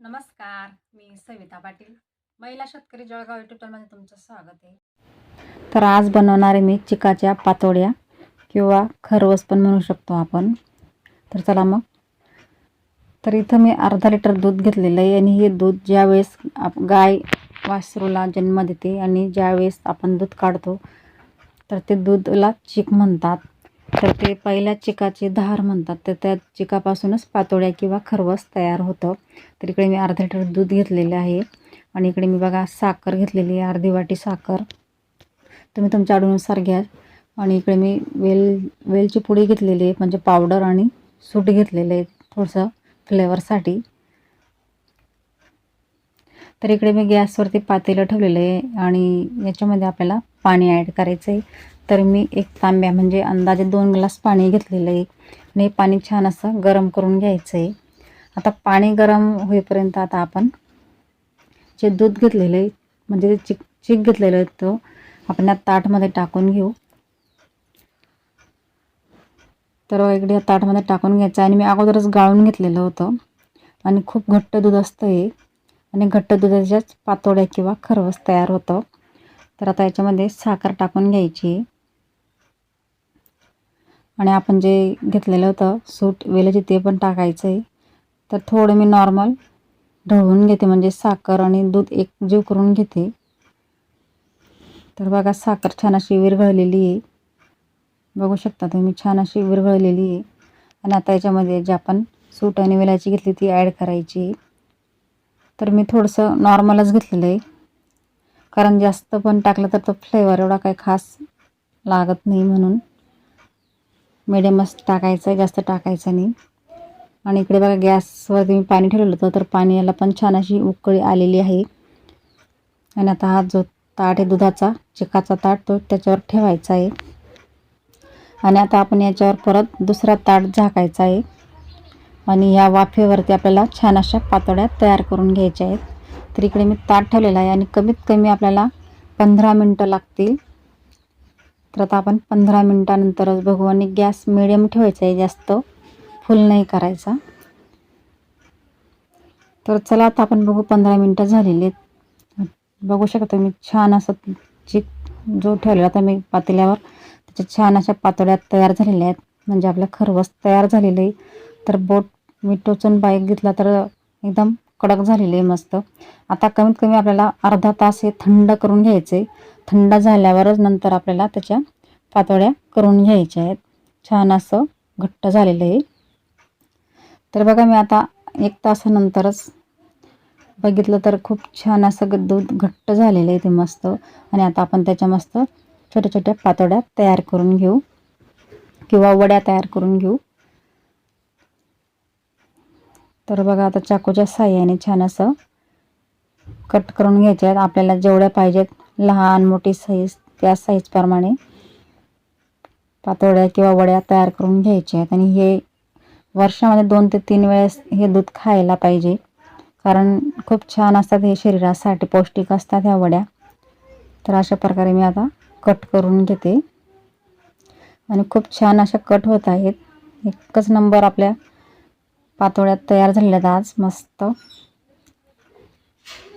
नमस्कार मी सविता पाटील. महिला शेतकरी जळगाव युट्यूब चॅनलमध्ये तुमचं स्वागत आहे. तर आज बनवणार आहे मी चिकाच्या पातोड्या किंवा खरवस पण म्हणू शकतो आपण. तर चला मग. तर इथं मी अर्धा लिटर दूध घेतलेलं आहे आणि हे दूध ज्यावेळेस आप गाय वासरूला जन्म देते आणि ज्यावेळेस आपण दूध काढतो तर ते दूधला चिक म्हणतात. तर ते पहिल्या चिकाची धार म्हणतात. तर त्या चिकापासूनच पातोळ्या किंवा खरवस तयार होतं. तर इकडे मी अर्धा लिटर दूध घेतलेले आहे. आणि इकडे मी बघा साखर घेतलेली आहे अर्धी वाटी साखर. तुम्ही तुमच्या आडूनुसार घ्या. आणि इकडे मी वेल वेलची पुडी घेतलेली आहे म्हणजे पावडर आणि सूट घेतलेलं आहे थोडंसं फ्लेवरसाठी. तर इकडे मी गॅसवरती पातेलं ठेवलेलं आहे आणि याच्यामध्ये आपल्याला पाणी ॲड करायचं आहे. तर मी एक तांब्या म्हणजे अंदाजे दोन ग्लास पाणी घेतलेलं आहे. आणि पाणी छान असं गरम करून घ्यायचं आहे आता पाणी गरम होईपर्यंत आता आपण जे दूध घेतलेलं आहे म्हणजे ते चिक चिक घेतलेलं आहे तो आपण या ताटमध्ये टाकून घेऊ. तर इकडे या ताटमध्ये टाकून घ्यायचं आणि मी अगोदरच गाळून घेतलेलं होतं. आणि खूप घट्ट दूध असतं हे. आणि घट्ट दुधाच्याच पातोड्या किंवा खरवस तयार होतं. तर आता याच्यामध्ये साखर टाकून घ्यायची. आणि आपण जे घेतलेलं होतं सूट वेलची ते पण टाकायचं आहे तर थोडं मी नॉर्मल ढवळून घेते म्हणजे साखर आणि दूध एक जीव करून घेते. तर बघा साखर छान अशी विरघळलेली आहे. बघू शकता तुम्ही छान अशी विरघळलेली आहे. आणि आता याच्यामध्ये जे आपण सूट आणि वेलाची घेतली ती ॲड करायची. तर मी थोडंसं नॉर्मलच घेतलेलं आहे. कारण जास्त पण टाकलं तर तो फ्लेवर एवढा काही खास लागत नाही म्हणून. मिडियमच टाकायचं आहे जास्त टाकायचं नाही. आणि इकडे बघा गॅसवरती मी पाणी ठेवलेलं होतं तर पाण्याला पण छान अशी उकळी आलेली आहे. आणि आता हा जो ताट आहे दुधाचा चिकाचा ताट तो त्याच्यावर ठेवायचा आहे. आणि आता आपण याच्यावर परत दुसरा ताट झाकायचा आहे. आणि या वाफेवरती आपल्याला छान अशा पातोड्या तयार करून घ्यायच्या आहेत. तर इकडे मी ताट ठेवलेलं आहे आणि कमीत कमी आपल्याला पंधरा मिनटं लागतील. तर आता आपण पंधरा मिनटानंतरच बघू आणि गॅस मिडियम ठेवायचा आहे जास्त. फुल नाही करायचा. तर चला आता आपण बघू पंधरा मिनटं झालेली आहेत. बघू शकता मी छान असं चिक जो ठेवलेला होता मी पातेल्यावर त्याच्या छान अशा पातोड्या तयार झालेल्या आहेत. म्हणजे आपलं खरवस तयार झालेलं आहे. तर बोट मी टोचून बाईक घेतला तर एकदम कडक झालेले आहे मस्त. आता कमीत कमी आपल्याला अर्धा तास हे थंड करून घ्यायचे. थंड झाल्यावरच नंतर आपल्याला त्याच्या पातोळ्या करून घ्यायच्या आहेत. छान असं घट्ट झालेलं आहे. तर बघा मी आता एक तासानंतरच बघितलं तर खूप छान असं दूध घट्ट झालेलं आहे ते मस्त. आणि आता आपण त्याच्या मस्त छोट्या छोट्या पातोड्या तयार करून घेऊ. किंवा वड्या तयार करून घेऊ. तर बघा आता चाकूच्या साह्याने छान असं कट करून घ्यायचे आहेत. आपल्याला जेवढ्या पाहिजेत लहान मोठी साईज त्या साईजप्रमाणे पातोड्या किंवा वड्या तयार करून घ्यायच्या आहेत. आणि हे वर्षामध्ये दोन ते तीन वेळेस हे दूध खायला पाहिजे. कारण खूप छान असतात हे शरीरासाठी पौष्टिक असतात ह्या वड्या. तर अशा प्रकारे मी आता कट करून घेते. आणि खूप छान अशा कट होत आहेत. एकच नंबर आपल्या पातोळ्या तयार झालेल्या आहेत आज मस्त.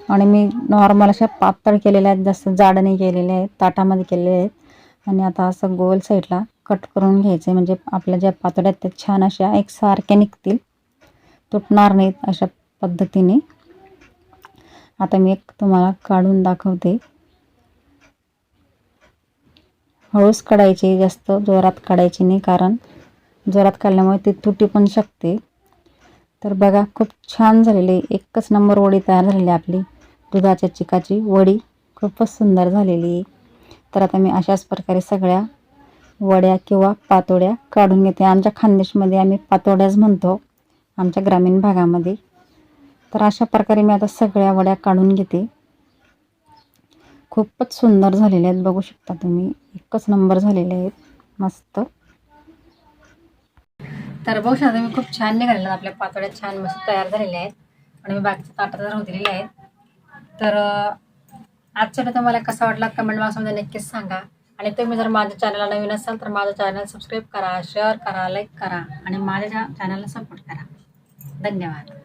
आणि मी नॉर्मल अशा पातळ केलेल्या आहेत जास्त जाड नाही केलेल्या आहेत ताटामध्ये केलेल्या आहेत. आणि आता असं गोल साईडला कट करून घ्यायचं आहे म्हणजे आपल्या ज्या पातोळ्या आहेत त्या छान अशा एकसारख्या निघतील. तुटणार नाहीत अशा पद्धतीने. आता मी एक तुम्हाला काढून दाखवते. हळूच काढायची जास्त जोरात काढायची नाही कारण जोरात काढल्यामुळे ती तुटी पण शकते. तर बघा खूप छान झालेली एकच नंबर वडी तयार झालेली आहे आपली. दुधाच्या चिकाची वडी खूपच सुंदर झालेली. आहे तर आता मी अशाच प्रकारे सगळ्या वड्या किंवा पातोड्या काढून घेते. आमच्या खानदेशमध्ये आम्ही पातोड्याच म्हणतो आमच्या ग्रामीण भागामध्ये. तर अशा प्रकारे मी आता सगळ्या वड्या काढून घेते. खूपच सुंदर झालेल्या आहेत बघू शकता तुम्ही. एकच नंबर झालेले आहेत. मस्त. तर बघू शकता मी खूप छान निघालेलं आपल्या पातोड्या छान मस्त तयार झालेल्या आहेत. आणि मी बाकीच्या ताटात राहू दिलेल्या आहेत. तर अं, आजचा व्हिडिओ तुम्हाला कसा वाटला कमेंट बॉक्समध्ये नक्कीच सांगा. आणि तुम्ही जर माझ्या चॅनलला नवीन असाल तर माझं चॅनल सबस्क्राईब करा शेअर करा लाईक करा. आणि माझ्या चॅनलला सपोर्ट करा. धन्यवाद.